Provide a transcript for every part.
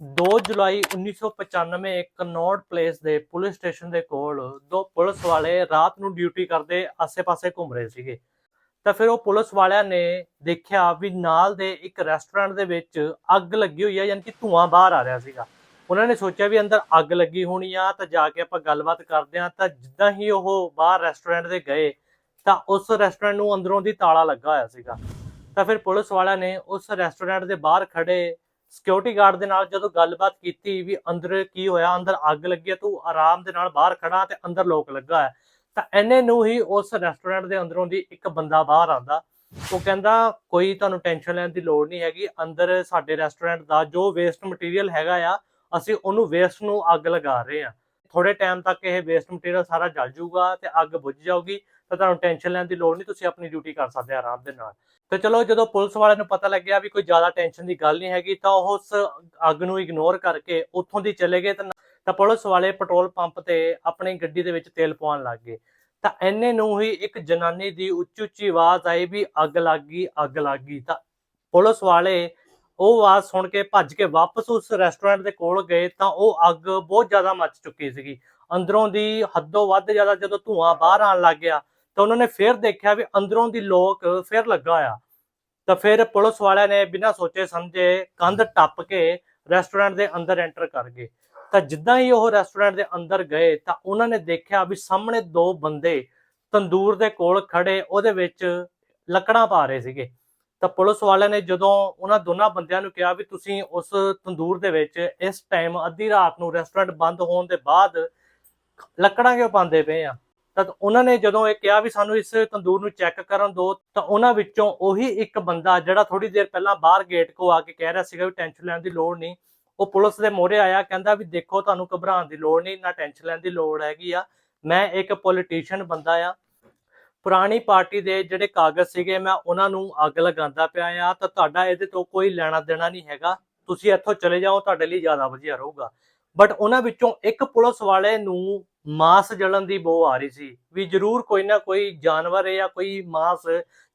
2 ਜੁਲਾਈ 1995 Connaught place ਦੇ police station ਦੇ ਕੋਲ ਦੋ ਪੁਲਿਸ ਵਾਲੇ ਰਾਤ ਨੂੰ ਡਿਊਟੀ ਕਰਦੇ ਆਸੇ-ਪਾਸੇ ਘੁੰਮ ਰਹੇ ਸੀਗੇ। ਤਾਂ ਫਿਰ ਉਹ ਪੁਲਿਸ ਵਾਲਿਆਂ ਨੇ ਦੇਖਿਆ ਵੀ ਨਾਲ ਦੇ ਇੱਕ ਰੈਸਟੋਰੈਂਟ ਦੇ ਵਿੱਚ ਅੱਗ ਲੱਗੀ ਹੋਈ ਹੈ ਯਾਨੀ ਕਿ ਧੂਆਂ ਬਾਹਰ ਆ ਰਿਹਾ ਸੀਗਾ। ਉਹਨਾਂ ਨੇ ਸੋਚਿਆ ਵੀ ਅੰਦਰ ਅੱਗ ਲੱਗੀ ਹੋਣੀ ਆ, ਤਾਂ ਜਾ ਕੇ ਆਪਾਂ ਗੱਲਬਾਤ ਕਰਦੇ ਆ ਤਾਂ ਜਿੱਦਾਂ ਹੀ ਉਹ ਬਾਹਰ ਰੈਸਟੋਰੈਂਟ ਦੇ ਗਏ, ਤਾਂ ਉਸ ਰੈਸਟੋਰੈਂਟ ਨੂੰ ਅੰਦਰੋਂ ਦੀ ਤਾਲਾ ਲੱਗਾ ਹੋਇਆ ਸੀਗਾ। ਤਾਂ ਫਿਰ ਪੁਲਿਸ ਵਾਲਿਆਂ ਨੇ ਉਸ ਰੈਸਟੋਰੈਂਟ ਦੇ ਬਾਹਰ ਖੜੇ ਸਿਕਿਉਰਿਟੀ ਗਾਰਡ ਦੇ ਨਾਲ ਜਦੋਂ ਗੱਲਬਾਤ ਕੀਤੀ ਵੀ ਅੰਦਰ ਕੀ ਹੋਇਆ, ਅੰਦਰ ਅੱਗ ਲੱਗੀ ਹੈ, ਤੂੰ ਆਰਾਮ ਦੇ ਨਾਲ ਬਾਹਰ ਖੜਾ ਤੇ ਅੰਦਰ ਲੋਕ ਲੱਗਾ ਹੈ, ਤਾਂ ਐਨੇ ਨੂੰ ਹੀ ਉਸ ਰੈਸਟੋਰੈਂਟ ਦੇ ਅੰਦਰੋਂ ਦੀ ਇੱਕ ਬੰਦਾ ਬਾਹਰ ਆਂਦਾ ਉਹ ਕਹਿੰਦਾ, ਕੋਈ ਤੁਹਾਨੂੰ ਟੈਨਸ਼ਨ ਲੈਣ ਦੀ ਲੋੜ ਨਹੀਂ ਹੈਗੀ, ਅੰਦਰ ਸਾਡੇ ਰੈਸਟੋਰੈਂਟ ਦਾ ਜੋ ਵੇਸਟ ਮਟੀਰੀਅਲ ਹੈਗਾ ਆ, ਅਸੀਂ ਉਹਨੂੰ ਵੇਸਟ ਨੂੰ ਅੱਗ ਲਗਾ ਰਹੇ ਹਾਂ। ਥੋੜੇ ਟਾਈਮ ਤੱਕ ਇਹ ਵੇਸਟ ਮਟੀਰੀਅਲ ਸਾਰਾ ਜਲ ਜਾਊਗਾ ਤੇ ਅੱਗ ਬੁਝ ਜਾਊਗੀ ਤਾਂ ਤੁਹਾਨੂੰ ਟੈਨਸ਼ਨ ਲੈਣ ਦੀ ਲੋੜ ਨਹੀਂ, ਤੁਸੀਂ ਆਪਣੀ ਡਿਊਟੀ ਕਰ ਸਕਦੇ ਆ ਆਰਾਮ ਦੇ ਨਾਲ। ਤੇ ਚਲੋ ਜਦੋਂ ਪੁਲਿਸ ਵਾਲਿਆਂ ਨੂੰ ਪਤਾ ਲੱਗਿਆ ਵੀ ਕੋਈ ਜ਼ਿਆਦਾ ਟੈਨਸ਼ਨ ਦੀ ਗੱਲ ਨਹੀਂ ਹੈਗੀ, ਤਾਂ ਉਹ ਉਸ ਅੱਗ ਨੂੰ ਇਗਨੋਰ ਕਰਕੇ ਉੱਥੋਂ ਦੀ ਚਲੇ ਗਏ ਤਾਂ ਪੁਲਿਸ ਵਾਲੇ ਪੈਟਰੋਲ ਪੰਪ ਤੇ ਆਪਣੀ ਗੱਡੀ ਦੇ ਵਿੱਚ ਤੇਲ ਪਵਾਉਣ ਲੱਗ ਗਏ। ਤਾਂ ਐਨੇ ਨੂੰ ਹੀ ਇੱਕ ਜਨਾਨੀ ਦੀ ਉੱਚੀ ਉੱਚੀ ਆਵਾਜ਼ ਆਈ ਵੀ ਅੱਗ ਲੱਗ ਗਈ, ਅੱਗ ਲੱਗ ਗਈ। ਤਾਂ ਪੁਲਿਸ ਵਾਲੇ ਉਹ ਆਵਾਜ਼ ਸੁਣ ਕੇ ਭੱਜ ਕੇ ਵਾਪਸ ਉਸ ਰੈਸਟੋਰੈਂਟ ਦੇ ਕੋਲ ਗਏ ਤਾਂ ਉਹ ਅੱਗ ਬਹੁਤ ਜ਼ਿਆਦਾ ਮੱਚ ਚੁੱਕੀ ਸੀਗੀ। ਅੰਦਰੋਂ ਦੀ ਹੱਦੋਂ ਵੱਧ ਜ਼ਿਆਦਾ ਜਦੋਂ ਧੂਆਂ ਬਾਹਰ ਆਉਣ ਲੱਗ ਗਿਆ ਤਾਂ ਉਹਨਾਂ ਨੇ ਫਿਰ ਦੇਖਿਆ ਵੀ ਅੰਦਰੋਂ ਦੀ ਲੋਕ ਫਿਰ ਲੱਗਾ ਆ ਤਾਂ ਫਿਰ ਪੁਲਿਸ ਵਾਲਿਆਂ ਨੇ ਬਿਨਾਂ ਸੋਚੇ ਸਮਝੇ ਕੰਧ ਟੱਪ ਕੇ ਰੈਸਟੋਰੈਂਟ ਦੇ ਅੰਦਰ ਐਂਟਰ ਕਰ ਗਏ। ਤਾਂ ਜਿੱਦਾਂ ਹੀ ਉਹ ਰੈਸਟੋਰੈਂਟ ਦੇ ਅੰਦਰ ਗਏ ਤਾਂ ਉਹਨਾਂ ਨੇ ਦੇਖਿਆ ਵੀ ਸਾਹਮਣੇ ਦੋ ਬੰਦੇ ਤੰਦੂਰ ਦੇ ਕੋਲ ਖੜੇ ਉਹਦੇ ਵਿੱਚ ਲੱਕੜਾਂ ਪਾ ਰਹੇ ਸੀਗੇ। ਤਾਂ ਪੁਲਿਸ ਵਾਲਿਆਂ ਨੇ ਜਦੋਂ ਉਹਨਾਂ ਦੋਨਾਂ ਬੰਦਿਆਂ ਨੂੰ ਕਿਹਾ ਵੀ ਤੁਸੀਂ ਉਸ ਤੰਦੂਰ ਦੇ ਵਿੱਚ ਇਸ ਟਾਈਮ ਅੱਧੀ ਰਾਤ ਨੂੰ ਰੈਸਟੋਰੈਂਟ ਬੰਦ ਹੋਣ ਦੇ ਬਾਅਦ ਲੱਕੜਾਂ ਕਿਉਂ ਪਾਉਂਦੇ ਪਏ ਆ? ਤਾਂ ਉਹਨਾਂ ਨੇ ਜਦੋਂ ਇਹ ਕਿਹਾ ਵੀ ਸਾਨੂੰ ਇਸ ਤੰਦੂਰ ਨੂੰ ਚੈੱਕ ਕਰਨ ਦਿਓ ਤਾਂ ਉਹਨਾਂ ਵਿੱਚੋਂ ਉਹੀ ਇੱਕ ਬੰਦਾ ਜਿਹੜਾ ਥੋੜੀ ਦੇਰ ਪਹਿਲਾਂ ਬਾਹਰ ਗੇਟ ਕੋ ਆ ਕੇ ਕਹਿ ਰਿਹਾ ਸੀਗਾ ਵੀ ਟੈਨਸ਼ਨ ਲੈਣ ਦੀ ਲੋੜ ਨਹੀਂ। ਉਹ ਪੁਲਿਸ ਦੇ ਮੋਹਰੇ ਆਇਆ, ਕਹਿੰਦਾ ਵੀ ਦੇਖੋ ਤੁਹਾਨੂੰ ਘਬਰਾਉਣ ਦੀ ਲੋੜ ਨਹੀਂ, ਨਾ ਟੈਨਸ਼ਨ ਲੈਣ ਦੀ ਲੋੜ ਹੈਗੀ ਆ। ਮੈਂ ਇੱਕ ਪੋਲੀਟੀਸ਼ੀਅਨ ਬੰਦਾ ਆ। ਪੁਰਾਣੀ ਪਾਰਟੀ ਦੇ ਜਿਹੜੇ ਕਾਗਜ਼ ਸੀਗੇ, ਮੈਂ ਉਹਨਾਂ ਨੂੰ ਅੱਗ ਲਗਾਉਂਦਾ ਪਿਆ ਆ, ਤਾਂ ਤੁਹਾਡਾ ਇਹਦੇ ਤੋਂ ਕੋਈ ਲੈਣਾ ਦੇਣਾ ਨਹੀਂ ਹੈਗਾ। ਤੁਸੀਂ ਇੱਥੋਂ ਚਲੇ ਜਾਓ, ਤੁਹਾਡੇ ਲਈ ਜ਼ਿਆਦਾ ਵਧੀਆ ਰਹੂਗਾ। ਬਟ ਉਹਨਾਂ ਵਿੱਚੋਂ ਇੱਕ ਪੁਲਿਸ ਵਾਲੇ ਨੂੰ ਮਾਸ ਜਲਣ ਦੀ ਬੋ ਆ ਰਹੀ ਸੀ ਵੀ ਜ਼ਰੂਰ ਕੋਈ ਨਾ ਕੋਈ ਜਾਨਵਰ ਹੈ ਜਾਂ ਕੋਈ ਮਾਸ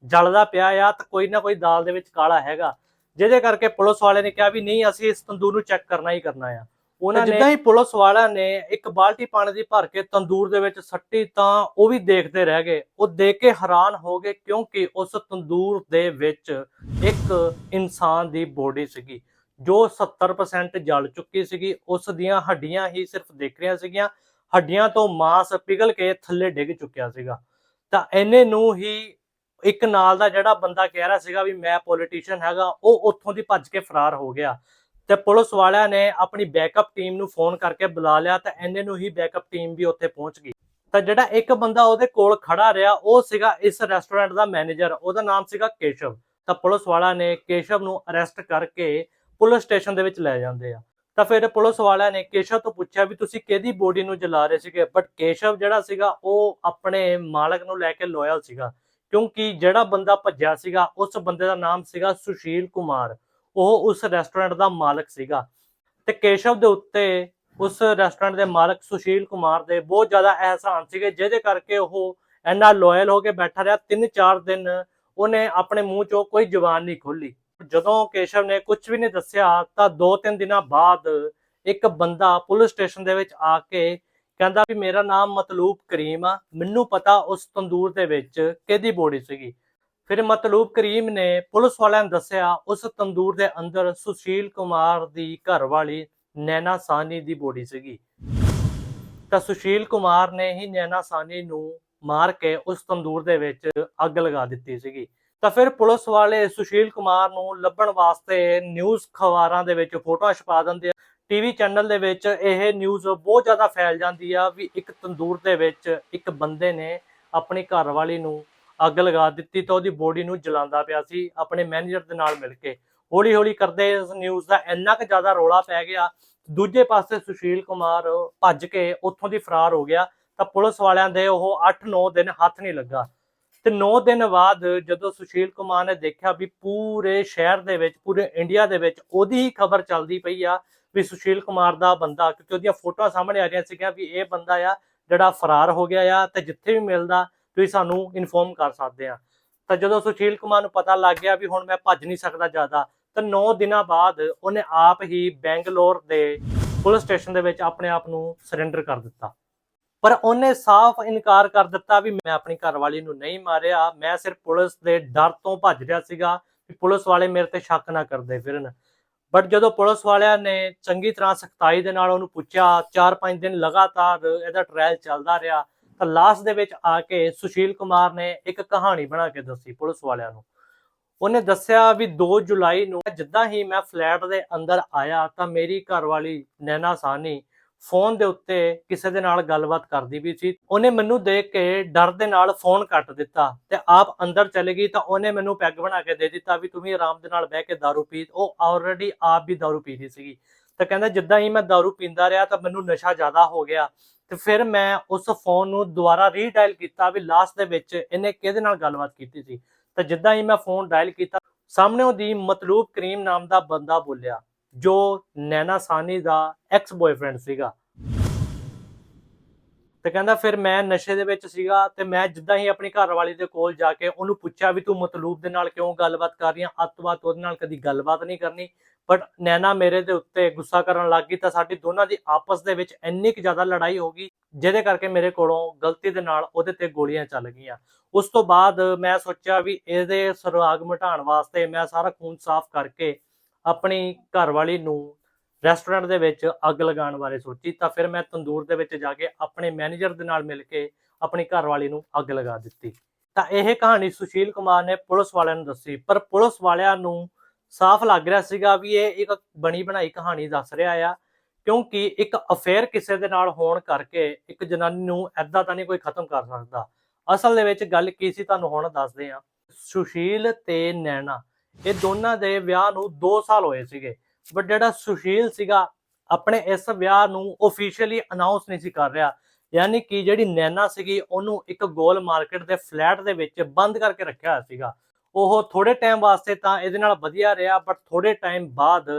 ਜਲਦਾ ਪਿਆ ਆ ਤਾਂ ਕੋਈ ਨਾ ਕੋਈ ਦਾਲ ਦੇ ਵਿੱਚ ਕਾਲਾ ਹੈਗਾ। ਜਿਹਦੇ ਕਰਕੇ ਪੁਲਿਸ ਵਾਲੇ ਨੇ ਕਿਹਾ ਵੀ ਨਹੀਂ ਅਸੀਂ ਇਸ ਤੰਦੂਰ ਨੂੰ ਚੈੱਕ ਕਰਨਾ ਹੀ ਕਰਨਾ ਆ। ਉਹਨਾਂ ਨੇ ਜਿੱਦਾਂ ਹੀ ਪੁਲਿਸ ਵਾਲਿਆਂ ਨੇ ਇੱਕ ਬਾਲਟੀ ਪਾਣੀ ਦੀ ਭਰ ਕੇ ਤੰਦੂਰ ਦੇ ਵਿੱਚ ਸੱਟੀ ਤਾਂ ਉਹ ਵੀ ਦੇਖਦੇ ਰਹਿ ਗਏ। ਉਹ ਦੇਖ ਕੇ ਹੈਰਾਨ ਹੋ ਗਏ ਕਿਉਂਕਿ ਉਸ ਤੰਦੂਰ ਦੇ ਵਿੱਚ ਇੱਕ ਇਨਸਾਨ ਦੀ ਬੋਡੀ ਸੀਗੀ ਜੋ 70% ਜਲ ਚੁੱਕੀ ਸੀਗੀ। ਉਸ ਦੀਆਂ ਹੱਡੀਆਂ ਹੀ ਸਿਰਫ ਦਿਖ ਰਹੀਆਂ ਸੀਗੀਆਂ। ਹੱਡੀਆਂ ਤੋਂ ਮਾਸ ਪਿਘਲ ਕੇ ਥੱਲੇ ਡਿੱਗ ਚੁੱਕਿਆ ਸੀਗਾ। ਤਾਂ ਇਹਨੇ ਨੂੰ ਹੀ ਇੱਕ ਨਾਲ ਦਾ ਜਿਹੜਾ ਬੰਦਾ ਕਹਿ ਰਿਹਾ ਸੀਗਾ ਵੀ ਮੈਂ ਪੋਲੀਟੀਸ਼ੀਅਨ ਹੈਗਾ, ਉਹ ਉੱਥੋਂ ਦੀ ਭੱਜ ਕੇ ਫਰਾਰ ਹੋ ਗਿਆ। ਤੇ ਪੁਲਿਸ ਵਾਲਿਆਂ ਨੇ ਆਪਣੀ ਬੈਕਅਪ ਟੀਮ ਨੂੰ ਫੋਨ ਕਰਕੇ ਬੁਲਾ ਲਿਆ ਤਾਂ ਇਹਨੇ ਨੂੰ ਹੀ ਬੈਕਅਪ ਟੀਮ ਵੀ ਉੱਥੇ ਪਹੁੰਚ ਗਈ। ਤਾਂ ਜਿਹੜਾ ਇੱਕ ਬੰਦਾ ਉਹਦੇ ਕੋਲ ਖੜਾ ਰਿਹਾ, ਉਹ ਸੀਗਾ ਇਸ ਰੈਸਟੋਰੈਂਟ ਦਾ ਮੈਨੇਜਰ ਉਹਦਾ ਨਾਮ ਸੀਗਾ ਕੇਸ਼ਵ। ਤਾਂ ਪੁਲਿਸ ਵਾਲਿਆਂ ਨੇ ਕੇਸ਼ਵ ਨੂੰ ਅਰੈਸਟ ਕਰਕੇ ਪੁਲਿਸ ਸਟੇਸ਼ਨ ਦੇ ਵਿੱਚ ਲੈ ਜਾਂਦੇ ਆ। ਤਾਂ ਫਿਰ ਪੁਲਿਸ ਵਾਲਿਆਂ ਨੇ ਕੇਸ਼ਵ ਤੋਂ ਪੁੱਛਿਆ ਵੀ ਤੁਸੀਂ ਕਿਹਦੀ ਬੋਡੀ ਨੂੰ ਜਲਾ ਰਹੇ ਸੀਗੇ? ਬਟ ਕੇਸ਼ਵ ਜਿਹੜਾ ਸੀਗਾ, ਉਹ ਆਪਣੇ ਮਾਲਕ ਨੂੰ ਲੈ ਕੇ ਲੋਇਲ ਸੀਗਾ। ਕਿਉਂਕਿ ਜਿਹੜਾ ਬੰਦਾ ਭੱਜਿਆ ਸੀਗਾ, ਉਸ ਬੰਦੇ ਦਾ ਨਾਮ ਸੀਗਾ ਸੁਸ਼ੀਲ ਕੁਮਾਰ। ਉਹ ਉਸ ਰੈਸਟੋਰੈਂਟ ਦਾ ਮਾਲਕ ਸੀਗਾ। ਤੇ ਕੇਸ਼ਵ ਦੇ ਉੱਤੇ ਉਸ ਰੈਸਟੋਰੈਂਟ ਦੇ ਮਾਲਕ ਸੁਸ਼ੀਲ ਕੁਮਾਰ ਦੇ ਬਹੁਤ ਜ਼ਿਆਦਾ ਅਹਿਸਾਨ ਸੀਗੇ, ਜਿਹਦੇ ਕਰਕੇ ਉਹ ਇੰਨਾ ਲੋਇਲ ਹੋ ਕੇ ਬੈਠਾ ਰਿਹਾ। 3-4 ਦਿਨ ਉਹਨੇ ਆਪਣੇ ਮੂੰਹ ਚੋਂ ਕੋਈ ਜ਼ੁਬਾਨ ਨਹੀਂ ਖੋਲੀ ਜਦੋਂ ਕੇਸ਼ਵ ਨੇ ਕੁਝ ਵੀ ਨਹੀਂ ਦੱਸਿਆ, ਤਾਂ 2-3 ਦਿਨਾਂ ਬਾਅਦ ਇੱਕ ਬੰਦਾ ਪੁਲਿਸ ਸਟੇਸ਼ਨ ਦੇ ਵਿੱਚ ਆ ਕੇ ਕਹਿੰਦਾ ਵੀ ਮੇਰਾ ਨਾਮ ਮਤਲੂਬ ਕਰੀਮ ਆ, ਮੈਨੂੰ ਪਤਾ ਉਸ ਤੰਦੂਰ ਦੇ ਵਿੱਚ ਕਿਹਦੀ ਬੋਡੀ ਸੀਗੀ। ਫਿਰ ਮਤਲੂਬ ਕਰੀਮ ਨੇ ਪੁਲਿਸ ਵਾਲਿਆਂ ਨੂੰ ਦੱਸਿਆ, ਉਸ ਤੰਦੂਰ ਦੇ ਅੰਦਰ ਸੁਸ਼ੀਲ ਕੁਮਾਰ ਦੀ ਘਰਵਾਲੀ ਨੈਨਾ ਸਾਨੀ ਦੀ ਬੋਡੀ ਸੀਗੀ। ਤਾਂ ਸੁਸ਼ੀਲ ਕੁਮਾਰ ਨੇ ਹੀ ਨੈਨਾ ਸਾਨੀ ਨੂੰ ਮਾਰ ਕੇ ਉਸ ਤੰਦੂਰ ਦੇ ਵਿੱਚ ਅੱਗ ਲਗਾ ਦਿੱਤੀ ਸੀਗੀ। ਤਾਂ ਫਿਰ ਪੁਲਿਸ ਵਾਲੇ ਸੁਸ਼ੀਲ ਕੁਮਾਰ ਨੂੰ ਲੱਭਣ ਵਾਸਤੇ ਨਿਊਜ਼ ਖਬਰਾਂ ਦੇ ਵਿੱਚ ਫੋਟੋਆਂ ਛਪਾ ਦਿੰਦੇ ਆ। ਟੀਵੀ ਚੈਨਲ ਦੇ ਵਿੱਚ ਇਹ ਨਿਊਜ਼ ਬਹੁਤ ਜ਼ਿਆਦਾ ਫੈਲ ਜਾਂਦੀ ਆ ਵੀ ਇੱਕ ਤੰਦੂਰ ਦੇ ਵਿੱਚ ਇੱਕ ਬੰਦੇ ਨੇ ਆਪਣੀ ਘਰਵਾਲੀ ਨੂੰ ਅੱਗ ਲਗਾ ਦਿੱਤੀ ਤਾਂ ਉਹਦੀ ਬੋਡੀ ਨੂੰ ਜਲਾਉਂਦਾ ਪਿਆ ਸੀ ਆਪਣੇ ਮੈਨੇਜਰ ਦੇ ਨਾਲ ਮਿਲ ਕੇ। ਹੌਲੀ ਹੌਲੀ ਕਰਦੇ ਇਸ ਨਿਊਜ਼ ਦਾ ਇੰਨਾ ਕੁ ਜ਼ਿਆਦਾ ਰੋਲਾ ਪੈ ਗਿਆ, ਦੂਜੇ ਪਾਸੇ ਸੁਸ਼ੀਲ ਕੁਮਾਰ ਭੱਜ ਕੇ ਉੱਥੋਂ ਦੀ ਫਰਾਰ ਹੋ ਗਿਆ ਤਾਂ ਪੁਲਿਸ ਵਾਲਿਆਂ ਦੇ ਉਹ 8-9 ਦਿਨ ਹੱਥ ਨਹੀਂ ਲੱਗਾ। ਤੇ 9 ਦਿਨ ਬਾਅਦ ਜਦੋਂ ਸੁਸ਼ੀਲ ਕੁਮਾਰ ਨੇ ਦੇਖਿਆ ਵੀ ਪੂਰੇ ਸ਼ਹਿਰ ਦੇ ਵਿੱਚ, ਪੂਰੇ ਇੰਡੀਆ ਦੇ ਵਿੱਚ ਉਹਦੀ ਹੀ ਖਬਰ ਚੱਲਦੀ ਪਈ ਆ ਵੀ ਸੁਸ਼ੀਲ ਕੁਮਾਰ ਦਾ ਬੰਦਾ, ਕਿਉਂਕਿ ਉਹਦੀਆਂ ਫੋਟੋਆਂ ਸਾਹਮਣੇ ਆ ਰਹੀਆਂ ਸੀਗੀਆਂ ਵੀ ਇਹ ਬੰਦਾ ਆ ਜਿਹੜਾ ਫਰਾਰ ਹੋ ਗਿਆ ਆ ਤੇ ਜਿੱਥੇ ਵੀ ਮਿਲਦਾ ਤੁਸੀਂ ਸਾਨੂੰ ਇਨਫੋਰਮ ਕਰ ਸਕਦੇ ਆ। ਤਾਂ ਜਦੋਂ ਸੁਸ਼ੀਲ ਕੁਮਾਰ ਨੂੰ ਪਤਾ ਲੱਗ ਗਿਆ ਵੀ ਹੁਣ ਮੈਂ ਭੱਜ ਨਹੀਂ ਸਕਦਾ ਜ਼ਿਆਦਾ, ਤਾਂ 9 ਦਿਨਾਂ ਬਾਅਦ ਉਹਨੇ ਆਪ ਹੀ ਬੈਂਗਲੌਰ ਦੇ ਪੁਲਿਸ ਸਟੇਸ਼ਨ ਦੇ ਵਿੱਚ ਆਪਣੇ ਆਪ ਨੂੰ ਸਰੈਂਡਰ ਕਰ ਦਿੱਤਾ। ਪਰ ਉਹਨੇ ਸਾਫ਼ ਇਨਕਾਰ ਕਰ ਦਿੱਤਾ ਵੀ ਮੈਂ ਆਪਣੀ ਘਰਵਾਲੀ ਨੂੰ ਨਹੀਂ ਮਾਰਿਆ। ਮੈਂ ਸਿਰਫ ਪੁਲਿਸ ਦੇ ਡਰ ਤੋਂ ਭੱਜ ਰਿਹਾ ਸੀਗਾ ਕਿ ਪੁਲਿਸ ਵਾਲੇ ਮੇਰੇ ਤੇ ਸ਼ੱਕ ਨਾ ਕਰਦੇ ਫਿਰਨ। ਬਟ ਜਦੋਂ ਪੁਲਿਸ ਵਾਲਿਆਂ ਨੇ ਚੰਗੀ ਤਰ੍ਹਾਂ ਸਖਤਾਈ ਦੇ ਨਾਲ ਉਹਨੂੰ ਪੁੱਛਿਆ 4-5 ਦਿਨ ਲਗਾਤਾਰ ਇਹਦਾ ਟ੍ਰਾਇਲ ਚੱਲਦਾ ਰਿਹਾ, ਤਾਂ ਲਾਸਟ ਦੇ ਵਿੱਚ ਆ ਕੇ ਸੁਸ਼ੀਲ ਕੁਮਾਰ ਨੇ ਇੱਕ ਕਹਾਣੀ ਬਣਾ ਕੇ ਦੱਸੀ ਪੁਲਿਸ ਵਾਲਿਆਂ ਨੂੰ। ਉਹਨੇ ਦੱਸਿਆ ਵੀ 2 ਜੁਲਾਈ ਨੂੰ ਜਿੱਦਾਂ ਹੀ ਮੈਂ ਫਲੈਟ ਦੇ ਅੰਦਰ ਆਇਆ ਤਾਂ ਮੇਰੀ ਘਰਵਾਲੀ ਨੈਨਾ ਸਾਨੀ ਫੋਨ ਦੇ ਉੱਤੇ ਕਿਸੇ ਦੇ ਨਾਲ ਗੱਲਬਾਤ ਕਰਦੀ ਵੀ ਸੀ ਉਹਨੇ ਮੈਨੂੰ ਦੇਖ ਕੇ ਡਰ ਦੇ ਨਾਲ ਫੋਨ ਕੱਟ ਦਿੱਤਾ ਤੇ ਆਪ ਅੰਦਰ ਚਲੇ ਗਈ ਤਾਂ ਉਹਨੇ ਮੈਨੂੰ ਪੈਗ ਬਣਾ ਕੇ ਦੇ ਦਿੱਤਾ ਵੀ ਤੂੰ ਵੀ ਆਰਾਮ ਦੇ ਨਾਲ ਬਹਿ ਕੇ दारू ਪੀ ਉਹ ਆਲਰੇਡੀ ਆਪ ਵੀ दारू ਪੀਦੀ ਸੀਗੀ ਤਾਂ ਕਹਿੰਦਾ ਜਿੱਦਾਂ ਹੀ ਮੈਂ दारू ਪੀਂਦਾ ਰਿਹਾ ਤਾਂ ਮੈਨੂੰ ਨਸ਼ਾ ਜ਼ਿਆਦਾ ਹੋ ਗਿਆ ਤੇ ਫਿਰ ਮੈਂ ਉਸ ਫੋਨ ਨੂੰ ਦੁਬਾਰਾ ਰੀਡਾਇਲ ਕੀਤਾ ਵੀ ਲਾਸਟ ਦੇ ਵਿੱਚ ਇਹਨੇ ਕਿਹਦੇ ਨਾਲ ਗੱਲਬਾਤ ਕੀਤੀ ਸੀ ਤਾਂ ਜਿੱਦਾਂ ਹੀ ਮੈਂ ਫੋਨ ਡਾਇਲ ਕੀਤਾ ਸਾਹਮਣੇ ਉਹਦੀ ਮਤਲੂਬ ਕਰੀਮ ਨਾਮ ਦਾ ਬੰਦਾ ਬੋਲਿਆ ਜੋ ਨੈਨਾ ਸਾਨੀ ਦਾ ਐਕਸ ਬॉयਫ੍ਰੈਂਡ ਸੀਗਾ। ਤੇ ਕਹਿੰਦਾ ਫਿਰ ਮੈਂ ਨਸ਼ੇ ਦੇ ਵਿੱਚ ਸੀਗਾ ਤੇ ਮੈਂ ਜਿੱਦਾਂ ਹੀ ਆਪਣੀ ਘਰਵਾਲੀ ਦੇ ਕੋਲ ਜਾ ਕੇ ਉਹਨੂੰ ਪੁੱਛਿਆ ਵੀ ਤੂੰ ਮਤਲੂਬ ਦੇ ਨਾਲ ਕਿਉਂ ਗੱਲਬਾਤ ਕਰ ਰਹੀ ਆ? ਅੱਤਵਾਦ ਉਹਦੇ ਨਾਲ ਕਦੀ ਗੱਲਬਾਤ ਨਹੀਂ ਕਰਨੀ। ਬਟ ਨੈਨਾ ਮੇਰੇ ਦੇ ਉੱਤੇ ਗੁੱਸਾ ਕਰਨ ਲੱਗ ਗਈ ਤਾਂ ਸਾਡੀ ਦੋਨਾਂ ਦੀ ਆਪਸ ਦੇ ਵਿੱਚ ਇੰਨੀ ਕੁ ਜ਼ਿਆਦਾ ਲੜਾਈ ਹੋ ਗਈ, ਜਿਹਦੇ ਕਰਕੇ ਮੇਰੇ ਕੋਲੋਂ ਗਲਤੀ ਦੇ ਨਾਲ ਉਹਦੇ ਤੇ ਗੋਲੀਆਂ ਚੱਲ ਗਈਆਂ। ਉਸ ਤੋਂ ਬਾਅਦ ਮੈਂ ਸੋਚਿਆ ਵੀ ਇਹਦੇ ਸੁਰਾਗ ਮਿਟਾਉਣ ਵਾਸਤੇ ਮੈਂ ਸਾਰਾ ਖੂਨ ਸਾਫ਼ ਕਰਕੇ ਆਪਣੀ ਘਰਵਾਲੀ ਨੂੰ ਰੈਸਟੋਰੈਂਟ ਦੇ ਵਿੱਚ ਅੱਗ ਲਗਾਉਣ ਬਾਰੇ ਸੋਚੀ, ਤਾਂ ਫਿਰ ਮੈਂ ਤੰਦੂਰ ਦੇ ਵਿੱਚ ਜਾ ਕੇ ਆਪਣੇ ਮੈਨੇਜਰ ਦੇ ਨਾਲ ਮਿਲ ਕੇ ਆਪਣੀ ਘਰਵਾਲੀ ਨੂੰ ਅੱਗ ਲਗਾ ਦਿੱਤੀ। ਤਾਂ ਇਹ ਕਹਾਣੀ ਸੁਸ਼ੀਲ ਕੁਮਾਰ ਨੇ ਪੁਲਿਸ ਵਾਲਿਆਂ ਨੂੰ ਦੱਸੀ, ਪਰ ਪੁਲਿਸ ਵਾਲਿਆਂ ਨੂੰ ਸਾਫ਼ ਲੱਗ ਰਿਹਾ ਸੀਗਾ ਵੀ ਇਹ ਇੱਕ ਬਣੀ ਬਣਾਈ ਕਹਾਣੀ ਦੱਸ ਰਿਹਾ ਆ, ਕਿਉਂਕਿ ਇੱਕ ਅਫੇਅਰ ਕਿਸੇ ਦੇ ਨਾਲ ਹੋਣ ਕਰਕੇ ਇੱਕ ਜਨਾਨੀ ਨੂੰ ਐਦਾਂ ਤਾਂ ਨਹੀਂ ਕੋਈ ਖਤਮ ਕਰ ਸਕਦਾ। ਅਸਲ ਦੇ ਵਿੱਚ ਗੱਲ ਕੀ ਸੀ ਤੁਹਾਨੂੰ ਹੁਣ ਦੱਸਦੇ ਆ ਸੁਸ਼ੀਲ ਤੇ ਨੈਣਾ ਇਹ ਦੋਨਾਂ ਦੇ ਵਿਆਹ ਨੂੰ 2 ਸਾਲ ਹੋਏ ਸੀਗੇ। ਬਟ ਜਿਹੜਾ ਸੁਸ਼ੀਲ ਸੀਗਾ, ਆਪਣੇ ਇਸ ਵਿਆਹ ਨੂੰ ਆਫੀਸ਼ੀਅਲੀ ਅਨਾਉਂਸ ਨਹੀਂ ਸੀ ਕਰ ਰਿਹਾ। ਯਾਨੀ ਕਿ ਜਿਹੜੀ ਨੈਨਾ ਸੀਗੀ, ਉਹਨੂੰ ਇੱਕ ਗੋਲ ਮਾਰਕੀਟ ਦੇ ਫਲੈਟ ਦੇ ਵਿੱਚ ਬੰਦ ਕਰਕੇ ਰੱਖਿਆ ਹੋਇਆ ਸੀਗਾ। ਉਹ ਥੋੜੇ ਟਾਈਮ ਵਾਸਤੇ ਤਾਂ ਇਹਦੇ ਨਾਲ ਵਧੀਆ ਰਿਹਾ ਬਟ ਥੋੜੇ ਟਾਈਮ ਬਾਅਦ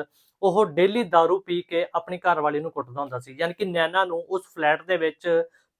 ਉਹ ਡੇਲੀ दारू ਪੀ ਕੇ ਆਪਣੀ ਘਰਵਾਲੀ ਨੂੰ ਕੁੱਟਦਾ ਹੁੰਦਾ ਸੀ। ਯਾਨੀ ਕਿ ਨੈਨਾ ਨੂੰ ਉਸ ਫਲੈਟ ਦੇ ਵਿੱਚ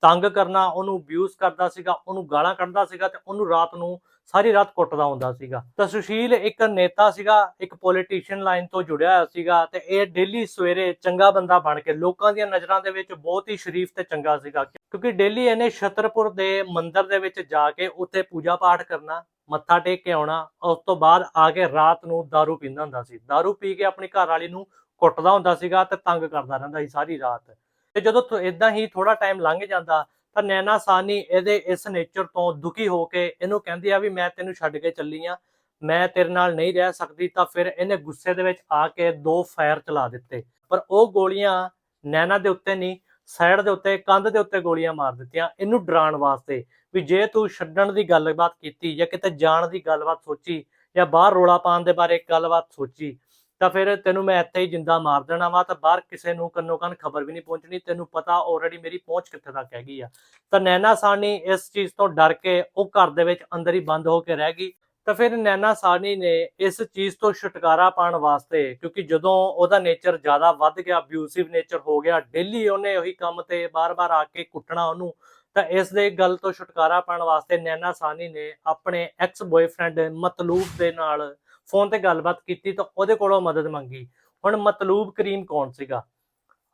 ਤੰਗ ਕਰਨਾ, ਉਹਨੂੰ ਅਬਿਊਜ਼ ਕਰਦਾ ਸੀਗਾ, ਉਹਨੂੰ ਗਾਲਾਂ ਕੱਢਦਾ ਸੀਗਾ ਤੇ ਉਹਨੂੰ ਰਾਤ ਨੂੰ ਸਾਰੀ ਰਾਤ ਕੁੱਟਦਾ ਹੁੰਦਾ ਸੀਗਾ ਤਾਂ ਸੁਸ਼ੀਲ ਇੱਕ ਨੇਤਾ ਸੀਗਾ ਇੱਕ ਪੋਲੀਟੀਸ਼ੀਅਨ ਲਾਈਨ ਤੋਂ ਜੁੜਿਆ ਹੋਇਆ ਸੀਗਾ ਤੇ ਇਹ ਡੇਲੀ ਸਵੇਰੇ ਚੰਗਾ ਬੰਦਾ ਬਣ ਕੇ ਲੋਕਾਂ ਦੀਆਂ ਨਜ਼ਰਾਂ ਦੇ ਵਿੱਚ ਬਹੁਤ ਹੀ ਸ਼ਰੀਫ ਤੇ ਚੰਗਾ ਸੀਗਾ ਕਿਉਂਕਿ ਡੇਲੀ ਇਹਨੇ ਛਤਰਪੁਰ ਦੇ ਮੰਦਿਰ ਦੇ ਵਿੱਚ ਜਾ ਕੇ ਉੱਥੇ ਪੂਜਾ ਪਾਠ ਕਰਨਾ ਮੱਥਾ ਟੇਕ ਕੇ ਆਉਣਾ ਉਸ ਤੋਂ ਬਾਅਦ ਆ ਕੇ ਰਾਤ ਨੂੰ दारू ਪੀਂਦਾ ਹੁੰਦਾ ਸੀ दारू ਪੀ ਕੇ ਆਪਣੀ ਘਰ ਵਾਲੀ ਨੂੰ ਕੁੱਟਦਾ ਹੁੰਦਾ ਸੀਗਾ ਤੇ ਤੰਗ ਕਰਦਾ ਰਹਿੰਦਾ ਸੀ ਸਾਰੀ ਰਾਤ ਤੇ ਜਦੋਂ ਇਦਾਂ ਹੀ ਥੋੜਾ ਟਾਈਮ ਲੰਘ ਜਾਂਦਾ ਤਾਂ ਨੈਨਾ ਸਾਨੀ ਇਹਦੇ ਇਸ ਨੇਚਰ ਤੋਂ ਦੁਖੀ ਹੋ ਕੇ ਇਹਨੂੰ ਕਹਿੰਦੀ ਆ ਵੀ ਮੈਂ ਤੈਨੂੰ ਛੱਡ ਕੇ ਚੱਲੀ ਆ, ਮੈਂ ਤੇਰੇ ਨਾਲ ਨਹੀਂ ਰਹਿ ਸਕਦੀ, ਤਾਂ ਫਿਰ ਇਹਨੇ ਗੁੱਸੇ ਦੇ ਵਿੱਚ ਆ ਕੇ ਦੋ ਫਾਇਰ ਚਲਾ ਦਿੱਤੇ। ਪਰ ਉਹ ਗੋਲੀਆਂ ਨੈਨਾ ਦੇ ਉੱਤੇ ਨਹੀਂ ਸਾਈਡ ਦੇ ਉੱਤੇ, ਕੰਧ ਦੇ ਉੱਤੇ ਗੋਲੀਆਂ ਮਾਰ ਦਿੱਤੀਆਂ। ਇਹਨੂੰ ਡਰਾਉਣ ਵਾਸਤੇ ਵੀ ਜੇ ਤੂੰ ਛੱਡਣ ਦੀ ਗੱਲਬਾਤ ਕੀਤੀ ਜਾਂ ਕਿਤੇ ਜਾਣ ਦੀ ਗੱਲਬਾਤ ਸੋਚੀ ਜਾਂ ਬਾਹਰ ਰੋਲਾ ਪਾਉਣ ਦੇ ਬਾਰੇ ਗੱਲਬਾਤ ਸੋਚੀ ਤਾਂ ਫਿਰ ਤੈਨੂੰ ਮੈਂ ਇੱਥੇ ਹੀ ਜਿੰਦਾ ਮਾਰ ਦੇਣਾ ਵਾ, ਤਾਂ ਬਾਹਰ ਕਿਸੇ ਨੂੰ ਕੰਨੋ ਕੰਨ ਖਬਰ ਵੀ ਨਹੀਂ ਪਹੁੰਚਣੀ, ਤੈਨੂੰ ਪਤਾ ਆਲਰੇਡੀ ਮੇਰੀ ਪਹੁੰਚ ਕਿੱਥੇ ਤੱਕ ਹੈਗੀ ਆ। ਤਾਂ ਨੈਨਾ ਸਾਨੀ ਇਸ ਚੀਜ਼ ਤੋਂ ਡਰ ਕੇ ਉਹ ਘਰ ਦੇ ਵਿੱਚ ਅੰਦਰ ਹੀ ਬੰਦ ਹੋ ਕੇ ਰਹਿ ਗਈ। ਤਾਂ ਫਿਰ ਨੈਨਾ ਸਾਨੀ ਨੇ ਇਸ ਚੀਜ਼ ਤੋਂ ਛੁਟਕਾਰਾ ਪਾਉਣ ਵਾਸਤੇ, ਕਿਉਂਕਿ ਜਦੋਂ ਉਹਦਾ ਨੇਚਰ ਜ਼ਿਆਦਾ ਵੱਧ ਗਿਆ ਅਬਿਊਸਿਵ ਨੇਚਰ ਹੋ ਗਿਆ ਡੇਲੀ ਉਹਨੇ ਉਹੀ ਕੰਮ ਤੇ ਬਾਰ-ਬਾਰ ਆ ਕੇ ਕੁੱਟਣਾ ਉਹਨੂੰ, ਤਾਂ ਇਸ ਦੇ ਗੱਲ ਤੋਂ ਛੁਟਕਾਰਾ ਪਾਉਣ ਵਾਸਤੇ ਨੈਨਾ ਸਾਨੀ ਨੇ ਆਪਣੇ ਐਕਸ ਬॉयਫ੍ਰੈਂਡ ਮਤਲੂਬ ਦੇ ਨਾਲ ਫੋਨ ਤੇ ਗੱਲਬਾਤ ਕੀਤੀ ਤਾਂ ਉਹਦੇ ਕੋਲੋਂ ਮਦਦ ਮੰਗੀ। ਹੁਣ ਮਤਲੂਬ ਕਰੀਮ ਕੌਣ ਸੀਗਾ?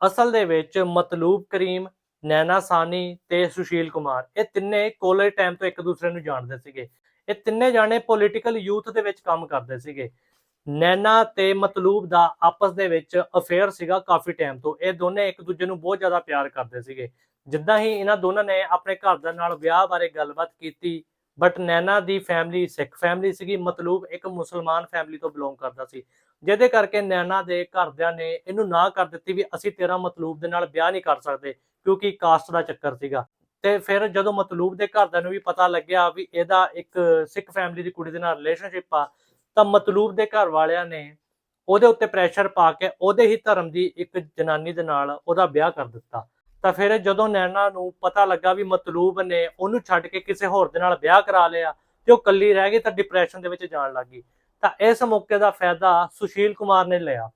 ਅਸਲ ਦੇ ਵਿੱਚ ਮਤਲੂਬ ਕਰੀਮ, ਨੈਨਾ ਸਾਨੀ ਤੇ ਸੁਸ਼ੀਲ ਕੁਮਾਰ। ਇਹ ਤਿੰਨੇ ਕਾਲਜ ਟਾਈਮ ਤੋਂ ਇੱਕ ਦੂਸਰੇ ਨੂੰ ਜਾਣਦੇ ਸੀਗੇ। ਇਹ ਤਿੰਨੇ ਜਾਣੇ ਪੋਲੀਟੀਕਲ ਯੂਥ ਦੇ ਵਿੱਚ ਕੰਮ ਕਰਦੇ ਸੀਗੇ। ਨੈਨਾ ਤੇ ਮਤਲੂਬ ਦਾ ਆਪਸ ਦੇ ਵਿੱਚ ਅਫੇਅਰ ਸੀਗਾ ਕਾਫੀ ਟਾਈਮ ਤੋਂ। ਇਹ ਦੋਨੇ ਇੱਕ ਦੂਜੇ ਨੂੰ ਬਹੁਤ ਜ਼ਿਆਦਾ ਪਿਆਰ ਕਰਦੇ ਸੀਗੇ। ਜਿੱਦਾਂ ਹੀ ਇਹਨਾਂ ਦੋਨਾਂ ਨੇ ਆਪਣੇ ਘਰ ਦੇ ਨਾਲ ਵਿਆਹ ਬਾਰੇ ਗੱਲਬਾਤ ਕੀਤੀ ਬਟ ਨੈਨਾ ਦੀ ਫੈਮਿਲੀ ਸਿੱਖ ਫੈਮਿਲੀ ਸੀਗੀ, ਮਤਲੂਬ ਇੱਕ ਮੁਸਲਮਾਨ ਫੈਮਿਲੀ ਤੋਂ ਬਿਲੋਂਗ ਕਰਦਾ ਸੀ। ਜਿਹਦੇ ਕਰਕੇ ਨੈਨਾ ਦੇ ਘਰਦਿਆਂ ਨੇ ਇਹਨੂੰ ਨਾ ਕਰ ਦਿੱਤੀ ਵੀ ਅਸੀਂ ਤੇਰਾ ਮਤਲੂਬ ਦੇ ਨਾਲ ਵਿਆਹ ਨਹੀਂ ਕਰ ਸਕਦੇ, ਕਿਉਂਕਿ ਕਾਸਟ ਦਾ ਚੱਕਰ ਸੀਗਾ। ਤੇ ਫਿਰ ਜਦੋਂ ਮਤਲੂਬ ਦੇ ਘਰਦਿਆਂ ਨੂੰ ਵੀ ਪਤਾ ਲੱਗਿਆ ਵੀ ਇਹਦਾ ਇੱਕ ਸਿੱਖ ਫੈਮਿਲੀ ਦੀ ਕੁੜੀ ਦੇ ਨਾਲ ਰਿਲੇਸ਼ਨਸ਼ਿਪ ਆ, ਤਾਂ ਮਤਲੂਬ ਦੇ ਘਰ ਵਾਲਿਆਂ ਨੇ ਉਹਦੇ ਉੱਤੇ ਪ੍ਰੈਸ਼ਰ ਪਾ ਕੇ ਉਹਦੇ ਹੀ ਧਰਮ ਦੀ ਇੱਕ ਜਨਾਨੀ ਦੇ ਨਾਲ ਉਹਦਾ ਵਿਆਹ ਕਰ ਦਿੱਤਾ। ਤਾਂ ਫਿਰ ਜਦੋਂ ਨੈਣਾ ਨੂੰ ਪਤਾ ਲੱਗਾ ਵੀ ਮਤਲੂਬ ਨੇ ਉਹਨੂੰ ਛੱਡ ਕੇ ਕਿਸੇ ਹੋਰ ਦੇ ਨਾਲ ਵਿਆਹ ਕਰਾ ਲਿਆ ਤੇ ਉਹ ਕੱਲੀ ਰਹਿ ਗਈ ਤਾਂ ਡਿਪਰੈਸ਼ਨ ਦੇ ਵਿੱਚ ਜਾਣ ਲੱਗੀ ਤਾਂ ਇਸ ਮੌਕੇ ਦਾ ਫਾਇਦਾ ਸੁਸ਼ੀਲ ਕੁਮਾਰ ਨੇ ਲਿਆ।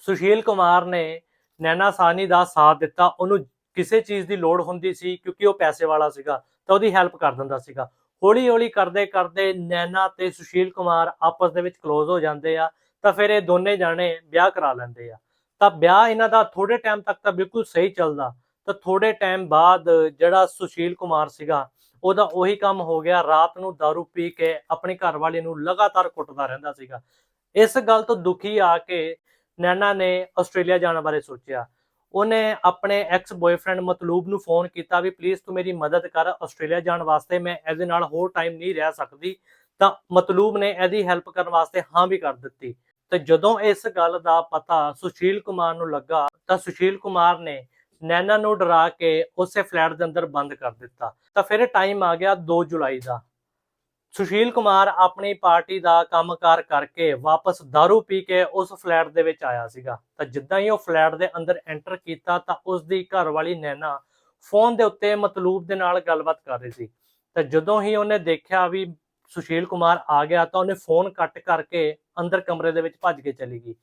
ਸੁਸ਼ੀਲ ਕੁਮਾਰ ਨੇ ਨੈਣਾ ਸਾਨੀ ਦਾ ਸਾਥ ਦਿੱਤਾ, ਉਹਨੂੰ ਕਿਸੇ ਚੀਜ਼ ਦੀ ਲੋੜ ਹੁੰਦੀ ਸੀ ਕਿਉਂਕਿ ਉਹ ਪੈਸੇ ਵਾਲਾ ਸੀਗਾ ਤਾਂ ਉਹਦੀ ਹੈਲਪ ਕਰ ਦਿੰਦਾ ਸੀਗਾ। ਹੌਲੀ ਹੌਲੀ ਕਰਦੇ ਕਰਦੇ ਨੈਣਾ ਤੇ ਸੁਸ਼ੀਲ ਕੁਮਾਰ ਆਪਸ ਦੇ ਵਿੱਚ ক্লোਜ਼ ਹੋ ਜਾਂਦੇ ਆ, ਤਾਂ ਫਿਰ ਇਹ ਦੋਨੇ ਜਾਣੇ ਵਿਆਹ ਕਰਾ ਲੈਂਦੇ ਆ। ਤਾਂ ਵਿਆਹ ਇਹਨਾਂ ਦਾ ਥੋੜੇ ਟਾਈਮ ਤੱਕ ਤਾਂ ਬਿਲਕੁਲ ਸਹੀ ਚੱਲਦਾ। ਤਾਂ ਥੋੜੇ ਟਾਈਮ ਬਾਅਦ ਜਿਹੜਾ ਸੁਸ਼ੀਲ ਕੁਮਾਰ ਸੀਗਾ, ਉਹਦਾ ਉਹੀ ਕੰਮ ਹੋ ਗਿਆ। ਰਾਤ ਨੂੰ दारू ਪੀ ਕੇ ਆਪਣੇ ਘਰ ਵਾਲੇ ਨੂੰ ਲਗਾਤਾਰ ਕੁੱਟਦਾ ਰਹਿੰਦਾ ਸੀਗਾ। ਇਸ ਗੱਲ ਤੋਂ ਦੁਖੀ ਆ ਕੇ ਨੈਣਾ ਨੇ ਆਸਟ੍ਰੇਲੀਆ ਜਾਣ ਬਾਰੇ ਸੋਚਿਆ। ਉਹਨੇ ਆਪਣੇ ਐਕਸ ਬॉयਫ੍ਰੈਂਡ ਮਤਲੂਬ ਨੂੰ ਫੋਨ ਕੀਤਾ ਵੀ ਪਲੀਜ਼ ਤੂੰ ਮੇਰੀ ਮਦਦ ਕਰ ਆਸਟ੍ਰੇਲੀਆ ਜਾਣ ਵਾਸਤੇ। ਮੈਂ ਇਹਦੇ ਨਾਲ ਹੋਰ ਟਾਈਮ ਨਹੀਂ ਰਹਿ ਸਕਦੀ। ਤਾਂ ਮਤਲੂਬ ਨੇ ਇਹਦੀ ਹੈਲਪ ਕਰਨ ਵਾਸਤੇ ਹਾਂ ਵੀ ਕਰ ਦਿੱਤੀ। ਤੇ ਜਦੋਂ ਇਸ ਗੱਲ ਦਾ ਪਤਾ ਸੁਸ਼ੀਲ ਕੁਮਾਰ ਨੂੰ ਲੱਗਾ, ਤਾਂ ਸੁਸ਼ੀਲ ਕੁਮਾਰ ਨੇ ਨੈਨਾ ਨੂੰ ਡਰਾ ਕੇ ਉਸੇ ਫਲੈਟ ਦੇ ਅੰਦਰ ਬੰਦ ਕਰ ਦਿੱਤਾ। ਤਾਂ ਫਿਰ ਟਾਈਮ ਆ ਗਿਆ 2 ਜੁਲਾਈ ਦਾ। ਸੁਸ਼ੀਲ ਕੁਮਾਰ ਆਪਣੀ ਪਾਰਟੀ ਦਾ ਕੰਮਕਾਰ ਕਰਕੇ ਵਾਪਸ दारू ਪੀ ਕੇ ਉਸ ਫਲੈਟ ਦੇ ਵਿੱਚ ਆਇਆ ਸੀਗਾ। ਤਾਂ ਜਿੱਦਾਂ ਹੀ ਉਹ ਫਲੈਟ ਦੇ ਅੰਦਰ ਐਂਟਰ ਕੀਤਾ, ਤਾਂ ਉਸ ਦੀ ਘਰਵਾਲੀ ਨੈਨਾ ਫੋਨ ਦੇ ਉੱਤੇ ਮਤਲੂਬ ਦੇ ਨਾਲ ਗੱਲਬਾਤ ਕਰ ਰਹੀ ਸੀ। ਤਾਂ ਜਦੋਂ ਹੀ ਉਹਨੇ ਦੇਖਿਆ ਵੀ ਸੁਸ਼ੀਲ ਕੁਮਾਰ ਆ ਗਿਆ ਤਾਂ ਉਹਨੇ ਫੋਨ ਕੱਟ ਕਰਕੇ ਅੰਦਰ ਕਮਰੇ ਦੇ ਵਿੱਚ ਭੱਜ ਕੇ ਚਲੀ ਗਈ।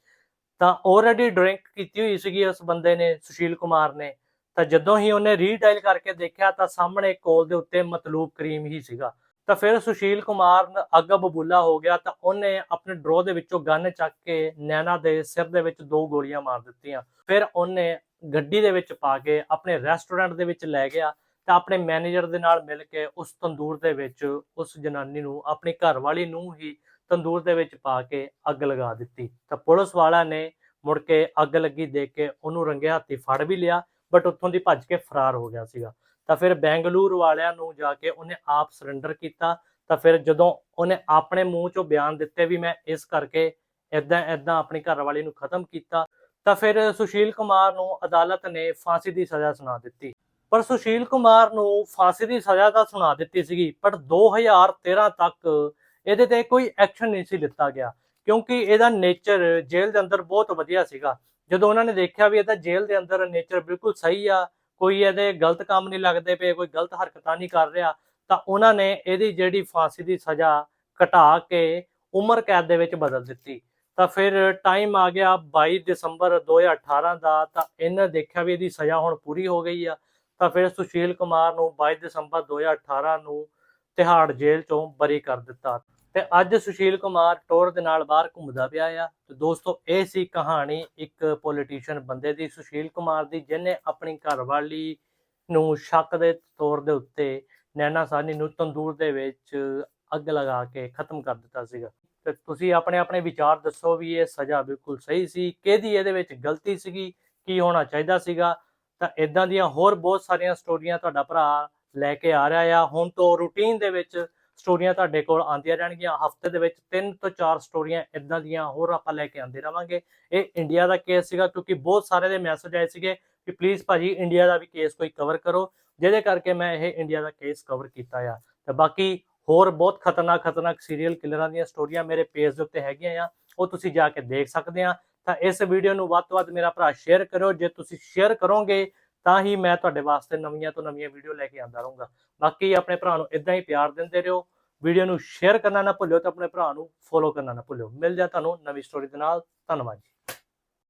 ਤਾਂ ਆਲਰੇਡੀ ਡਰਿੰਕ ਕੀਤੀ ਹੋਈ ਸੀਗੀ ਉਸ ਬੰਦੇ ਨੇ, ਸੁਸ਼ੀਲ ਕੁਮਾਰ ਨੇ। ਤਾਂ ਜਦੋਂ ਹੀ ਉਹਨੇ ਰੀਡਾਇਲ ਕਰਕੇ ਦੇਖਿਆ ਤਾਂ ਸਾਹਮਣੇ ਕੋਲ ਦੇ ਉੱਤੇ ਮਤਲੂਬ ਕਰੀਮ ਹੀ ਸੀਗਾ। ਤਾਂ ਫਿਰ ਸੁਸ਼ੀਲ ਕੁਮਾਰ ਨ- ਅੱਗਾ ਬਬੂਲਾ ਹੋ ਗਿਆ ਤਾਂ ਉਹਨੇ ਆਪਣੇ ਡਰੋ ਦੇ ਵਿੱਚੋਂ ਗਨ ਚੱਕ ਕੇ ਨੈਣਾ ਦੇ ਸਿਰ ਦੇ ਵਿੱਚ ਦੋ ਗੋਲੀਆਂ ਮਾਰ ਦਿੱਤੀਆਂ। ਫਿਰ ਉਹਨੇ ਗੱਡੀ ਦੇ ਵਿੱਚ ਪਾ ਕੇ ਆਪਣੇ ਰੈਸਟੋਰੈਂਟ ਦੇ ਵਿੱਚ ਲੈ ਗਿਆ। ਤਾਂ ਆਪਣੇ ਮੈਨੇਜਰ ਦੇ ਨਾਲ ਮਿਲ ਕੇ ਉਸ ਤੰਦੂਰ ਦੇ ਵਿੱਚ ਉਸ ਜਨਾਨੀ ਨੂੰ, ਆਪਣੀ ਘਰਵਾਲੀ ਨੂੰ ਹੀ ਤੰਦੂਰ ਦੇ ਵਿੱਚ ਪਾ ਕੇ ਅੱਗ ਲਗਾ ਦਿੱਤੀ। ਤਾਂ ਪੁਲਿਸ ਵਾਲਾ ਨੇ ਮੁੜ ਕੇ ਅੱਗ ਲੱਗੀ ਦੇਖ ਕੇ ਉਹਨੂੰ ਰੰਗੇ ਹੱਥੀ ਫੜ ਵੀ ਲਿਆ ਬਟ ਉੱਥੋਂ ਦੀ ਭੱਜ ਕੇ ਫਰਾਰ ਹੋ ਗਿਆ ਸੀਗਾ। ਤਾਂ ਫਿਰ ਬੈਂਗਲੂਰ ਵਾਲਿਆਂ ਨੂੰ ਜਾ ਕੇ ਉਹਨੇ ਆਪ ਸਰੈਂਡਰ ਕੀਤਾ। ਤਾਂ ਫਿਰ ਜਦੋਂ ਉਹਨੇ ਆਪਣੇ ਮੂੰਹ ਚੋਂ ਬਿਆਨ ਦਿੱਤੇ ਵੀ ਮੈਂ ਇਸ ਕਰਕੇ ਇਦਾਂ ਇਦਾਂ ਆਪਣੀ ਘਰਵਾਲੀ ਨੂੰ ਖਤਮ ਕੀਤਾ, ਤਾਂ ਫਿਰ ਸੁਸ਼ੀਲ ਕੁਮਾਰ ਨੂੰ ਅਦਾਲਤ ਨੇ ਫਾਂਸੀ ਦੀ ਸਜ਼ਾ ਸੁਣਾ ਦਿੱਤੀ। ਪਰ ਸੁਸ਼ੀਲ ਕੁਮਾਰ ਨੂੰ ਫਾਂਸੀ ਦੀ ਸਜ਼ਾ ਤਾਂ ਸੁਣਾ ਦਿੱਤੀ ਸੀਗੀ, ਪਰ 2013 ਤੱਕ ਇਹਦੇ ਤੇ ਕੋਈ ਐਕਸ਼ਨ ਨਹੀਂ ਸੀ ਲਿੱਤਾ ਗਿਆ, ਕਿਉਂਕਿ ਇਹਦਾ ਨੇਚਰ ਜੇਲ੍ਹ ਦੇ ਅੰਦਰ ਬਹੁਤ ਵਧੀਆ ਸੀਗਾ। ਜਦੋਂ ਉਹਨਾਂ ਨੇ ਦੇਖਿਆ ਵੀ ਇਹਦਾ ਜੇਲ੍ਹ ਦੇ ਅੰਦਰ ਨੇਚਰ ਬਿਲਕੁਲ ਸਹੀ ਆ, ਕੋਈ ਇਹਦੇ ਗਲਤ ਕੰਮ ਨਹੀਂ ਲੱਗਦੇ ਪਏ, ਕੋਈ ਗਲਤ ਹਰਕਤਾਂ ਨਹੀਂ ਕਰ ਰਿਹਾ, ਤਾਂ ਉਹਨਾਂ ਨੇ ਇਹਦੀ ਜਿਹੜੀ ਫਾਂਸੀ ਦੀ ਸਜ਼ਾ ਘਟਾ ਕੇ ਉਮਰ ਕੈਦ ਦੇ ਵਿੱਚ ਬਦਲ ਦਿੱਤੀ। ਤਾਂ ਫਿਰ ਟਾਈਮ ਆ ਗਿਆ 22 ਦਸੰਬਰ 2018 ਦਾ, ਤਾਂ ਇਹਨਾਂ ਦੇਖਿਆ ਵੀ ਇਹਦੀ ਸਜ਼ਾ ਹੁਣ ਪੂਰੀ ਹੋ ਗਈ ਆ। ਤਾਂ ਫਿਰ ਸੁਸ਼ੀਲ ਕੁਮਾਰ ਨੂੰ 22 ਦਸੰਬਰ 2018 ਨੂੰ ਤਿਹਾੜ ਜੇਲ੍ਹ ਚੋਂ ਬਰੀ ਕਰ ਦਿੱਤਾ ਤੇ ਅੱਜ ਸੁਸ਼ੀਲ ਕੁਮਾਰ ਟੋਰ ਦੇ ਨਾਲ ਬਾਹਰ ਘੁੰਮਦਾ ਪਿਆ ਆ। ਤੇ ਦੋਸਤੋ, ਇਹ ਸੀ ਕਹਾਣੀ ਇੱਕ ਪੋਲੀਟੀਸ਼ੀਅਨ ਬੰਦੇ ਦੀ, ਸੁਸ਼ੀਲ ਕੁਮਾਰ ਦੀ, ਜਿਹਨੇ ਆਪਣੀ ਘਰਵਾਲੀ ਨੂੰ ਸ਼ੱਕ ਦੇ ਤੌਰ ਦੇ ਉੱਤੇ ਨੈਣਾ ਸਾਨੀ ਨੂੰ ਤੰਦੂਰ ਦੇ ਵਿੱਚ ਅੱਗ ਲਗਾ ਕੇ ਖਤਮ ਕਰ ਦਿੱਤਾ ਸੀਗਾ। ਤੇ ਤੁਸੀਂ ਆਪਣੇ ਆਪਣੇ ਵਿਚਾਰ ਦੱਸੋ ਵੀ ਇਹ ਸਜ਼ਾ ਬਿਲਕੁਲ ਸਹੀ ਸੀ, ਕਿਹਦੀ ਇਹਦੇ ਵਿੱਚ ਗਲਤੀ ਸੀਗੀ, ਕੀ ਹੋਣਾ ਚਾਹੀਦਾ ਸੀਗਾ? ਤਾਂ ਇਦਾਂ ਦੀਆਂ ਹੋਰ ਬਹੁਤ ਸਾਰੀਆਂ ਸਟੋਰੀਆਂ ਤੁਹਾਡਾ ਭਰਾ ਲੈ ਕੇ ਆ ਰਿਹਾ ਆ। ਹੁਣ ਤੋਂ ਰੂਟੀਨ ਦੇ ਵਿੱਚ ਸਟੋਰੀਆਂ ਤੁਹਾਡੇ ਕੋਲ ਆਉਂਦੀਆਂ ਰਹਿਣਗੀਆਂ। ਹਫ਼ਤੇ ਦੇ ਵਿੱਚ 3 ਤੋਂ 4 ਸਟੋਰੀਆਂ ਇਦਾਂ ਦੀਆਂ ਹੋਰ ਆਪਾਂ ਲੈ ਕੇ ਆਉਂਦੇ ਰਵਾਂਗੇ। ਇਹ ਇੰਡੀਆ ਦਾ ਕੇਸ ਸੀਗਾ ਕਿਉਂਕਿ ਬਹੁਤ ਸਾਰੇ ਦੇ ਮੈਸੇਜ ਆਏ ਸੀਗੇ ਕਿ ਪਲੀਜ਼ ਭਾਜੀ ਇੰਡੀਆ ਦਾ ਵੀ ਕੇਸ ਕੋਈ ਕਵਰ ਕਰੋ। ਜਿਹਦੇ ਕਰਕੇ ਮੈਂ ਇਹ ਇੰਡੀਆ ਦਾ ਕੇਸ ਕਵਰ ਕੀਤਾ ਆ। ਤੇ ਬਾਕੀ ਹੋਰ ਬਹੁਤ ਖਤਰਨਾਕ ਖਤਰਨਾਕ ਸੀਰੀਅਲ ਕਿਲਰਾਂ ਦੀਆਂ ਸਟੋਰੀਆਂ ਮੇਰੇ ਪੇਜ ਦੇ ਉੱਤੇ ਹੈਗੀਆਂ ਆ। ਉਹ ਤੁਸੀਂ ਜਾ ਕੇ ਦੇਖ ਸਕਦੇ ਆ। ਤਾਂ ਇਸ ਵੀਡੀਓ ਨੂੰ ਵੱਧ ਤੋਂ ਵੱਧ ਮੇਰਾ ਭਰਾ ਸ਼ੇਅਰ ਕਰੋ ਜੇ ਤੁਸੀਂ ਸ਼ੇਅਰ ਕਰੋਗੇ, ਤਾਂ ਹੀ ਮੈਂ ਤੁਹਾਡੇ ਵਾਸਤੇ ਨਵੀਆਂ ਤੋਂ ਨਵੀਆਂ ਵੀਡੀਓ ਲੈ ਕੇ ਆਉਂਦਾ ਰਹੂੰਗਾ। ਬਾਕੀ ਆਪਣੇ ਭਰਾ ਨੂੰ ਇਦਾਂ ਹੀ ਪਿਆਰ ਦਿੰਦੇ ਰਹੋ। ਵੀਡੀਓ ਨੂੰ ਸ਼ੇਅਰ ਕਰਨਾ ਨਾ ਭੁੱਲਿਓ ਤੇ ਆਪਣੇ ਭਰਾ ਨੂੰ ਫੋਲੋ ਕਰਨਾ ਨਾ ਭੁੱਲਿਓ। ਮਿਲ ਜਾ ਤੁਹਾਨੂੰ ਨਵੀਂ ਸਟੋਰੀ ਦੇ ਨਾਲ। ਧੰਨਵਾਦ ਜੀ।